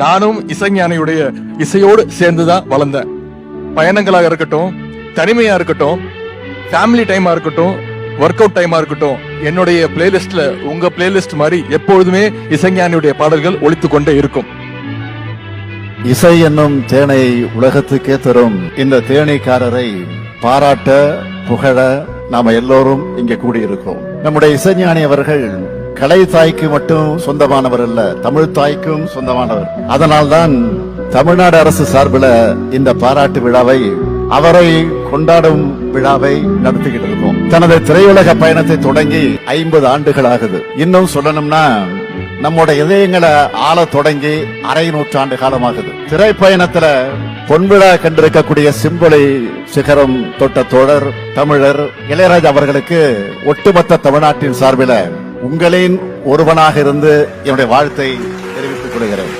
நானும் இசைஞானியுடைய இசையோடு சேர்ந்துதான் வளர்ந்தேன். பயணங்களாக இருக்கட்டும் தனிமையா இருக்கட்டும் ஃபேமிலி டைமா இருக்கட்டும் ஒர்க் அவுட் டைமா இருக்கட்டும் என்னுடைய பிளேலிஸ்ட்ல உங்க பிளேலிஸ்ட் மாதிரி எப்பொழுதுமே இசைஞானியுடைய பாடல்கள் ஒழித்து கொண்டே இருக்கும். இசை என்னும் தேனை உலகத்துக்கே தரும். இந்த தேனீக்காரரை பாராட்ட புகழ நாம எல்லோரும் இங்க கூடியிருக்கோம் நம்முடைய இசைஞானி அவர்கள் கலை தாய்க்கு மட்டும் சொந்தமானவர் அல்ல தமிழ் தாய்க்கும் சொந்தமானவர். அதனால்தான் தமிழ்நாடு அரசு சார்பில் இந்த பாராட்டு விழாவை அவரை கொண்டாடும் விழாவை நடத்திக்கிட்டு இருக்கோம். தனது திரையுலக பயணத்தை தொடங்கி ஐம்பது ஆண்டுகள் ஆகுது. இன்னும் சொல்லணும்னா நம்மோட இதயங்களை ஆள தொடங்கி அரை நூற்றாண்டு காலமாகுது. திரைப்பயணத்துல பொன்விழா கண்டிருக்கக்கூடிய சிம்பொலி சிகரம் தொட்ட தோழர் தமிழர் இளையராஜா அவர்களுக்கு ஒட்டுமொத்த தமிழ்நாட்டின் சார்பில உங்களின் ஒருவனாக இருந்து என்னுடைய வாழ்த்தை தெரிவித்துக் கொள்கிறேன்.